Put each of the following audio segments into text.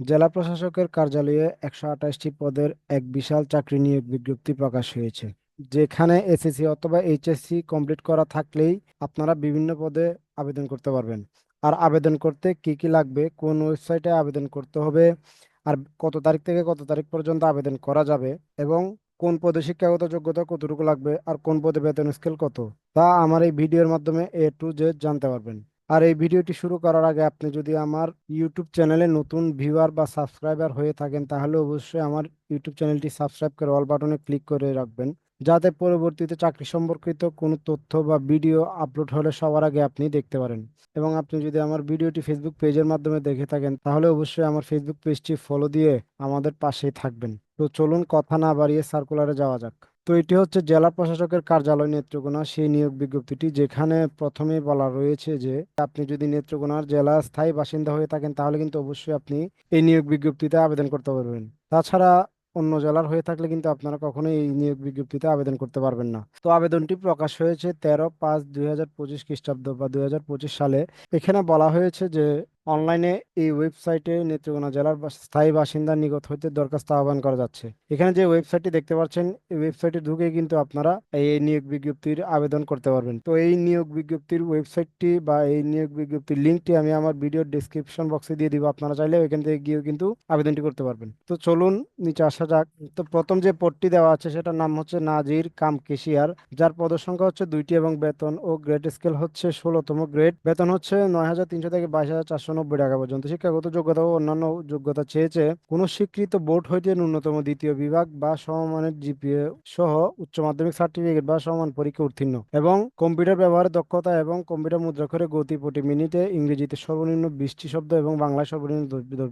জেলা প্রশাসকের কার্যালয়ে একশো আঠাশটি পদের এক বিশাল চাকরি নিয়োগ বিজ্ঞপ্তি প্রকাশ হয়েছে, যেখানে এসএসসি অথবা এইচএসসি কমপ্লিট করা থাকলেই আপনারা বিভিন্ন পদে আবেদন করতে পারবেন। আর আবেদন করতে কি কি লাগবে, কোন ওয়েবসাইটে আবেদন করতে হবে, আর কত তারিখ থেকে কত তারিখ পর্যন্ত আবেদন করা যাবে, এবং কোন পদে শিক্ষাগত যোগ্যতা কতটুকু লাগবে, আর কোন পদে বেতন স্কেল কত, তা আমার এই ভিডিওর মাধ্যমে এ টু জেড জানতে পারবেন। আর এই ভিডিওটি শুরু করার আগে আপনি যদি আমার ইউটিউব চ্যানেলে নতুন ভিউয়ার বা সাবস্ক্রাইবার হয়ে থাকেন, তাহলে অবশ্যই আমার ইউটিউব চ্যানেলটি সাবস্ক্রাইব করে অল বাটনে ক্লিক করে রাখবেন। যাতে পরবর্তীতে চাকরি সম্পর্কিত কোনো তথ্য বা ভিডিও আপলোড হলে সবার আগে আপনি দেখতে পারেন। এবং আপনি যদি আমার ভিডিওটি ফেসবুক পেজের মাধ্যমে দেখে থাকেন, তাহলে অবশ্যই আমার ফেসবুক পেজটি ফলো দিয়ে আমাদের পাশেই থাকবেন। তো চলুন কথা না বাড়িয়ে সার্কুলারে যাওয়া যাক। তো এটি হচ্ছে জেলা প্রশাসকের কার্যালয় নেত্রকোনা। সেই নিয়োগ বিজ্ঞপ্তিটি যেখানে প্রথমেই বলা রয়েছে যে, আপনি যদি নেত্রকোনার জেলা স্থায়ী বাসিন্দা হয়ে থাকেন, তাহলে কিন্তু অবশ্যই আপনি এই নিয়োগ বিজ্ঞপ্তিতে আবেদন করতে পারবেন। তাছাড়া অন্য জেলার হয়ে থাকলে কিন্তু আপনারা কখনোই এই নিয়োগ বিজ্ঞপ্তিতে আবেদন করতে পারবেন না। তো আবেদনটি প্রকাশ হয়েছে তেরো পাঁচ দুই হাজার পঁচিশ খ্রিস্টাব্দ বা দুই হাজার পঁচিশ সালে। এখানে বলা হয়েছে যে অনলাইনে এই ওয়েবসাইটে নেত্রকোনা জেলার স্থায়ী বাসিন্দার নিকট হইতে দরখাস্ত আহ্বান করা যাচ্ছে। এখানে যে ওয়েবসাইটটি দেখতে পাচ্ছেন, এই ওয়েবসাইটে ঢুকে কিন্তু আপনারা এই নিয়োগ বিজ্ঞপ্তির আবেদন করতে পারবেন। তো এই নিয়োগ বিজ্ঞপ্তির ওয়েবসাইটটি বা এই নিয়োগ বিজ্ঞপ্তির লিঙ্কটি আমি আমার ভিডিওর ডেসক্রিপশন বক্সে দিয়ে দিব। আপনারা চাইলে ওইখান থেকে গিয়েও কিন্তু আবেদনটি করতে পারবেন। তো চলুন, নিচে আসা যাক। তো প্রথম যে পদটি দেওয়া আছে, সেটার নাম হচ্ছে নাজির কাম কেশিয়ার। যার পদসংখ্যা হচ্ছে দুইটি এবং বেতন ও গ্রেড স্কেল হচ্ছে ষোলোতম গ্রেড। বেতন হচ্ছে নয় হাজার তিনশো থেকে বাইশ হাজার চারশো নব্বই টাকা পর্যন্ত। শিক্ষাগত যোগ্যতা ও অন্যান্য যোগ্যতা চেয়েছে। কোন স্বীকৃত বোর্ড হইতে ন্যূনতম দ্বিতীয় বিভাগ বা সমমানের জিপিএ সহ উচ্চ মাধ্যমিক সার্টিফিকেট বা সমান পরীক্ষা উত্তীর্ণ এবং কম্পিউটার ব্যবহারের দক্ষতা এবং কম্পিউটার মুদ্রাক্ষরে গতি প্রতি মিনিটে ইংরেজিতে সর্বনিম্ন বিশটি শব্দ এবং বাংলায় সর্বনিম্ন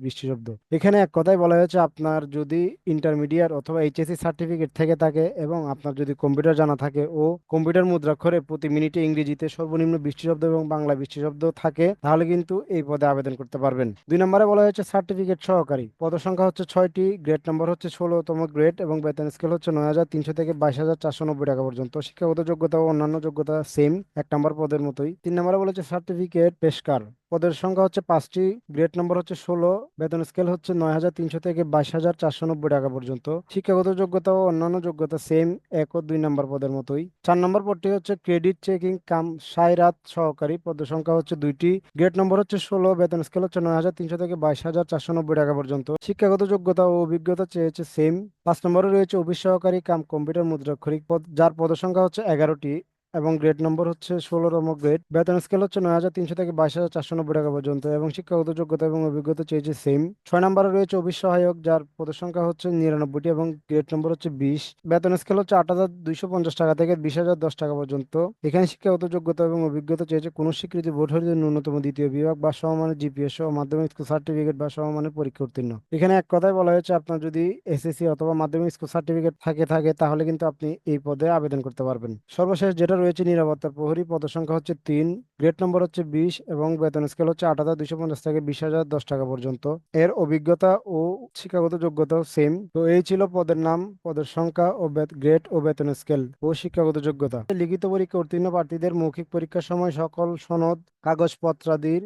বিশটি শব্দ। এখানে এক কথায় বলা হয়েছে, আপনার যদি ইন্টারমিডিয়েট অথবা এইচএসসি সার্টিফিকেট থেকে থাকে এবং আপনার যদি কম্পিউটার জানা থাকে ও কম্পিউটার মুদ্রাক্ষরে প্রতি মিনিটে ইংরেজিতে সর্বনিম্ন বিশটি শব্দ এবং বাংলা বিশটি শব্দ থাকে, তাহলে কিন্তু এই পদে আবেদন করতে পারবেন। দুই নম্বরে বলা হয়েছে সার্টিফিকেট সহকারী। পদ সংখ্যা হচ্ছে ছয়টি, গ্রেড নম্বর হচ্ছে ষোলোতম গ্রেড এবং বেতন স্কেল হচ্ছে নয় হাজার তিনশো থেকে বাইশ হাজার চারশো নব্বই টাকা পর্যন্ত। শিক্ষাগত যোগ্যতা ও অন্যান্য যোগ্যতা সেম, এক নম্বর পদের মতোই। তিন নম্বরে বলেছে সার্টিফিকেট পেশকার। পদের সংখ্যা হচ্ছে পাঁচটি, গ্রেড নম্বর হচ্ছে ষোলো, বেতন স্কেল হচ্ছে নয় হাজার তিনশো থেকে বাইশ হাজার চারশো নব্বই টাকা পর্যন্ত। শিক্ষাগত যোগ্যতা ও অন্যান্য যোগ্যতা সেম এক ও দুই নম্বর পদের মতোই। চার নম্বর পদটি হচ্ছে ক্রেডিট চেকিং কাম সাইরাত সহকারী, পদের সংখ্যা হচ্ছে দুইটি, গ্রেড নম্বর হচ্ছে ষোলো, বেতন স্কেল হচ্ছে নয় হাজার তিনশো থেকে বাইশ হাজার চারশো নব্বই টাকা পর্যন্ত। শিক্ষাগত যোগ্যতা ও অভিজ্ঞতা চেয়েছে সেম পাঁচ নম্বরে রয়েছে অফিস সহকারী কাম কম্পিউটার মুদ্রাক্ষরিক পদ, যার পদ সংখ্যা হচ্ছে এগারোটি। এবং গ্রেড নম্বর হচ্ছে ষোলোতম গ্রেড বেতন স্কেল হচ্ছে নয় হাজার তিনশো থেকে বাইশ হাজার চারশো নব্বই টাকা পর্যন্ত এবং শিক্ষাগত যোগ্যতা এবং অভিজ্ঞতা চেয়েছে সেম ছয় নম্বরে রয়েছে অফিস সহায়ক, যার সংখ্যা হচ্ছে নিরানব্বইটি এবং গ্রেড নম্বর হচ্ছে বিশ। বেতন স্কেল হচ্ছে আট হাজার দুইশো পঞ্চাশ টাকা থেকে বিশ হাজার দশ টাকা পর্যন্ত। এখানে শিক্ষাগত যোগ্যতা এবং অভিজ্ঞতা চেয়েছে কোনো স্বীকৃতি বোর্ড হলে ন্যূনতম দ্বিতীয় বিভাগ বা সমমানের জিপিএস সহ মাধ্যমিক স্কুল সার্টিফিকেট বা সমমানের পরীক্ষা উত্তীর্ণ। এখানে এক কথায় বলা হয়েছে, আপনার যদি এসএসসি অথবা মাধ্যমিক স্কুল সার্টিফিকেট থাকে থাকে, তাহলে কিন্তু আপনি এই পদে আবেদন করতে পারবেন। সর্বশেষ যেটা রয়েছে নিরাপত্তা প্রহরী পদ সংখ্যা হচ্ছে তিন গ্রেড নম্বর হচ্ছে বিশ এবং বেতন স্কেল হচ্ছে আট হাজার দুশো পঞ্চাশ থেকে বিশ হাজার দশ টাকা পর্যন্ত। এর অভিজ্ঞতা ও শিক্ষাগত যোগ্যতাও সেম তো এই ছিল পদের নাম, পদের সংখ্যা ও গ্রেড ও বেতন স্কেল ও শিক্ষাগত যোগ্যতা। লিখিত পরীক্ষা উত্তীর্ণ প্রার্থীদের মৌখিক পরীক্ষার সময় সকল সনদ, কাগজপত্রাদির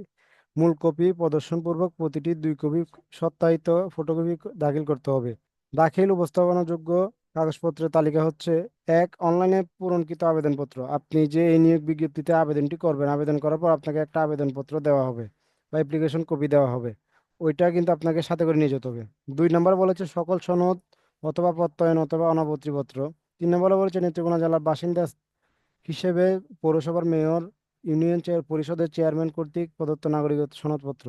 মূল কপি প্রদর্শনপূর্বক প্রতিটি দুই কপি সত্যায়িত ফটোকপি দাখিল করতে হবে। দাখিল, উপস্থাপনাযোগ্য কাগজপত্রের তালিকা হচ্ছে, এক, অনলাইনে পূরণকৃত আবেদনপত্র। আপনি যে এই নিয়োগ বিজ্ঞপ্তিতে আবেদনটি করবেন, আবেদন করার পর আপনাকে একটা আবেদনপত্র দেওয়া হবে বা অ্যাপ্লিকেশন কপি দেওয়া হবে। ওইটা কিন্তু আপনাকে সাথে করে নিয়ে যেতে হবে। দুই নম্বর বলেছে সকল সনদ অথবা প্রত্যয়ন অথবা অনাপত্তিপত্র তিন নম্বরে বলেছে নেত্রকোনা জেলার বাসিন্দা হিসেবে পৌরসভার মেয়র, ইউনিয়ন চেয়ার পরিষদের চেয়ারম্যান কর্তৃক প্রদত্ত নাগরিকত্ব সনদপত্র।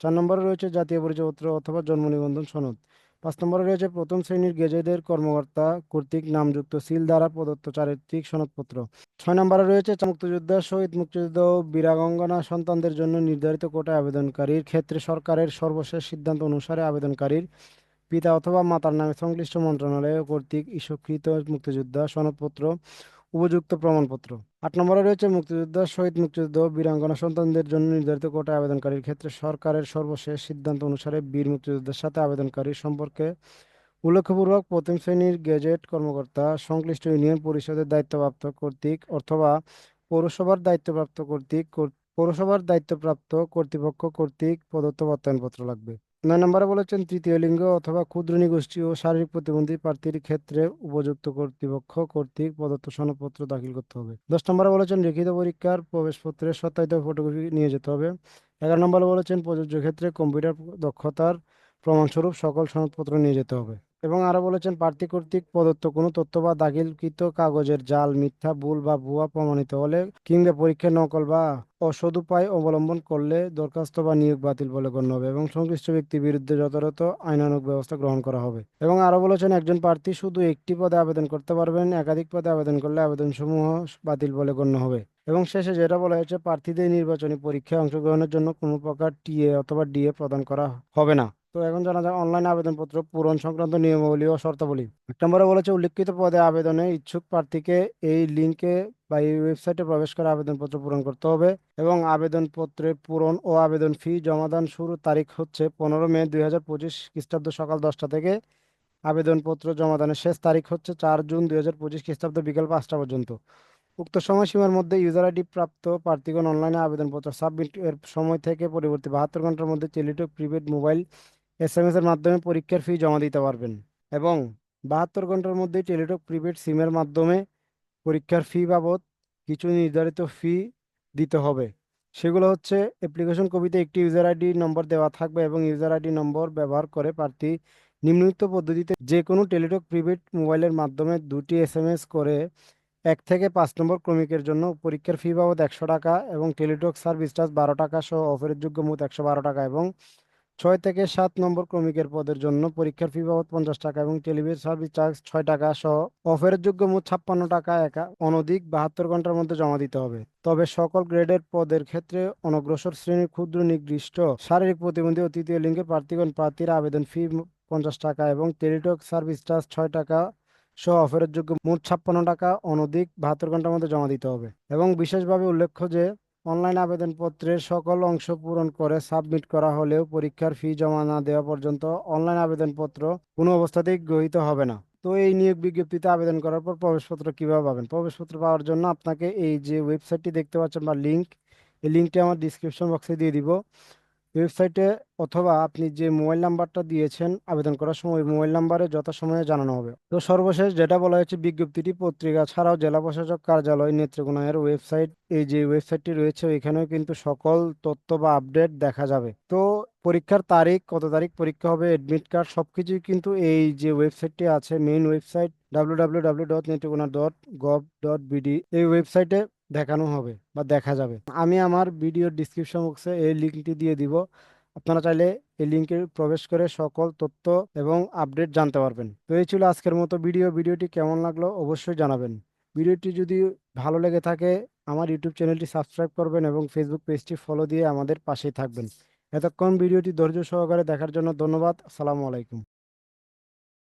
চার নম্বরে রয়েছে জাতীয় পরিচয়পত্র অথবা জন্ম নিবন্ধন সনদ। পাঁচ নম্বরে রয়েছে প্রথম শ্রেণির গেজেটের কর্মকর্তা কর্তৃক নামযুক্ত সিল দ্বারা প্রদত্ত চারিত্রিক সনদপত্র। ছয় নম্বরে রয়েছে মুক্তিযোদ্ধা, শহীদ মুক্তিযুদ্ধ ও বীরাঙ্গনা সন্তানদের জন্য নির্ধারিত কোটায় আবেদনকারীর ক্ষেত্রে সরকারের সর্বশেষ সিদ্ধান্ত অনুসারে আবেদনকারীর পিতা অথবা মাতার নামে সংশ্লিষ্ট মন্ত্রণালয় কর্তৃক ইস্যুকৃত মুক্তিযোদ্ধা সনদপত্র, উপযুক্ত প্রমাণপত্র। আট নম্বরে রয়েছে মুক্তিযোদ্ধা শহীদ মুক্তিযুদ্ধ বীরাঙ্গনা সন্তানদের জন্য নির্ধারিত কোটায় আবেদনকারীর ক্ষেত্রে সরকারের সর্বশেষ সিদ্ধান্ত অনুসারে বীর মুক্তিযোদ্ধার সাথে আবেদনকারীর সম্পর্কে উল্লেখপূর্বক প্রথম শ্রেণির গেজেট কর্মকর্তা সংশ্লিষ্ট ইউনিয়ন পরিষদের দায়িত্বপ্রাপ্ত কর্তৃক অথবা পৌরসভার দায়িত্বপ্রাপ্ত কর্তৃক কর- পৌরসভার দায়িত্বপ্রাপ্ত কর্তৃপক্ষ কর্তৃক প্রদত্ত প্রত্যয়নপত্র লাগবে। নয় নম্বরে বলেছেন, তৃতীয় লিঙ্গ অথবা ক্ষুদ্র নিগোষ্ঠী ও শারীরিক প্রতিবন্ধী প্রার্থীর ক্ষেত্রে উপযুক্ত কর্তৃপক্ষ কর্তৃক প্রদত্ত সনদপত্র দাখিল করতে হবে। দশ নম্বরে বলেছেন, লিখিত পরীক্ষার প্রবেশপত্রের সত্যায়িত ফটোকপি নিয়ে যেতে হবে। এগারো নম্বরে বলেছেন, প্রযোজ্য ক্ষেত্রে কম্পিউটার দক্ষতার প্রমাণস্বরূপ সকল সনদপত্র নিয়ে যেতে হবে। এবং আরও বলেছেন, প্রার্থী কর্তৃক প্রদত্ত কোনো তথ্য বা দাখিলকৃত কাগজের জাল, মিথ্যা, ভুল বা ভুয়া প্রমাণিত হলে কিংবা পরীক্ষা নকল বা অসদ উপায় অবলম্বন করলে দরখাস্ত বা নিয়োগ বাতিল বলে গণ্য হবে এবং সংশ্লিষ্ট ব্যক্তির বিরুদ্ধে যথাযথ আইনানুগ ব্যবস্থা গ্রহণ করা হবে। এবং আরও বলেছেন, একজন প্রার্থী শুধু একটি পদে আবেদন করতে পারবেন, একাধিক পদে আবেদন করলে আবেদনসমূহ বাতিল বলে গণ্য হবে। এবং শেষে যেটা বলা হয়েছে, প্রার্থীদের নির্বাচনী পরীক্ষায় অংশগ্রহণের জন্য কোনো প্রকার টিএ অথবা ডিএ প্রদান করা হবে না। তো এখন জানা যায় অনলাইন আবেদনপত্র পূরণ সংক্রান্ত নিয়মাবলী ও শর্তাবলী। এক নম্বরে বলেছে, উল্লিখিত পদে আবেদনে ইচ্ছুক প্রার্থীকে এই লিঙ্কে বা এই ওয়েবসাইটে প্রবেশ করে আবেদনপত্র পূরণ করতে হবে এবং আবেদনপত্রের পূরণ ও আবেদন ফি জমাদান শুরুর তারিখ হচ্ছে পনেরো মে দুই হাজার পঁচিশ খ্রিস্টাব্দ সকাল দশটা থেকে। আবেদনপত্র জমাদানের শেষ তারিখ হচ্ছে চার জুন দুই হাজার পঁচিশ খ্রিস্টাব্দ বিকেল পাঁচটা পর্যন্ত। উক্ত সময়সীমার মধ্যে ইউজার আইডি প্রাপ্ত প্রার্থীগণ অনলাইনে আবেদনপত্র সাবমিট এর সময় থেকে পরবর্তী বাহাত্তর ঘণ্টার মধ্যে টেলিটক প্রিপেড মোবাইল এসএমএস এর মাধ্যমে পরীক্ষার ফি জমা দিতে পারবেন এবং বাহাত্তর ঘণ্টার মধ্যে টেলিটক প্রিপেড সিমের মাধ্যমে পরীক্ষার ফি বাবদ কিছু নির্ধারিত ফি দিতে হবে। সেগুলো হচ্ছে অ্যাপ্লিকেশন কপিতে একটি ইউজার আইডি নম্বর দেওয়া থাকবে এবং ইউজার আইডি নম্বর ব্যবহার করে প্রার্থী নিম্নলিখিত পদ্ধতিতে যে কোনো টেলিটক প্রিপেড মোবাইলের মাধ্যমে দুটি এসএমএস করে এক থেকে পাঁচ নম্বর ক্রমিকের জন্য পরীক্ষার ফি বাবদ একশো টাকা এবং টেলিটক সার্ভিস চার্জ বারো টাকা সহ অফারের যোগ্য মোট একশো বারো টাকা এবং ছয় থেকে সাত নম্বর ক্রমিকের পদের জন্য পরীক্ষার ফি বাবদ পঞ্চাশ টাকা এবং টেলিভিশন সার্ভিস চার্জ ছয় টাকা সহ অফারের যোগ্য মোট ছাপ্পান্ন টাকা একা অনধিক বাহাত্তর ঘণ্টার মধ্যে জমা দিতে হবে। তবে সকল গ্রেডের পদের ক্ষেত্রে অনগ্রসর শ্রেণির ক্ষুদ্র নির্দিষ্ট শারীরিক প্রতিবন্ধী ও তৃতীয় লিঙ্গের প্রার্থীগণ প্রার্থীর আবেদন ফি পঞ্চাশ টাকা এবং টেলিটক সার্ভিস চার্জ ছয় টাকা সহ অফারের যোগ্য মোট ছাপ্পান্ন টাকা অনধিক বাহাত্তর ঘণ্টার মধ্যে জমা দিতে হবে। এবং বিশেষভাবে উল্লেখ্য যে অনলাইন আবেদনপত্রের সকল অংশ পূরণ করে সাবমিট করা হলেও পরীক্ষার ফি জমা না দেওয়া পর্যন্ত অনলাইন আবেদনপত্র কোনো অবস্থাতেই গ্রহীত হবে না। তো এই নিয়োগ বিজ্ঞপ্তিতে আবেদন করার পর প্রবেশপত্র কীভাবে পাবেন? প্রবেশপত্র পাওয়ার জন্য আপনাকে এই যে ওয়েবসাইটটি দেখতে পাচ্ছেন বা লিঙ্ক এই লিঙ্কটি আমার ডিসক্রিপশন বক্সে দিয়ে দিব। ওয়েবসাইটে অথবা আপনি যে মোবাইল নাম্বারটা দিয়েছেন আবেদন করার সময়, ওই মোবাইল নাম্বারে যথাসময়ে জানানো হবে। তো সর্বশেষ যেটা বলা হয়েছে, বিজ্ঞপ্তিটি পত্রিকা ছাড়াও জেলা প্রশাসক কার্যালয় নেত্রকোনার ওয়েবসাইট এই যে ওয়েবসাইটটি রয়েছে, ওইখানেও কিন্তু সকল তথ্য বা আপডেট দেখা যাবে। তো পরীক্ষার তারিখ, কত তারিখ পরীক্ষা হবে এডমিট কার্ড সবকিছুই কিন্তু এই যে ওয়েবসাইটটি আছে main website W W W dot Netrokona dot gov dot BD এই ওয়েবসাইটে দেখানো হবে বা দেখা যাবে। আমি আমার ভিডিওর ডিসক্রিপশন বক্সে এই লিঙ্কটি দিয়ে দিব। আপনারা চাইলে এই লিঙ্কে প্রবেশ করে সকল তথ্য এবং আপডেট জানতে পারবেন। তো এই ছিল আজকের মতো ভিডিও ভিডিওটি কেমন লাগল অবশ্যই জানাবেন। ভিডিওটি যদি ভালো লেগে থাকে, আমার ইউটিউব চ্যানেলটি সাবস্ক্রাইব করবেন এবং ফেসবুক পেজটি ফলো দিয়ে আমাদের পাশেই থাকবেন। এতক্ষণ ভিডিওটি ধৈর্য সহকারে দেখার জন্য ধন্যবাদ। আসসালামু আলাইকুম।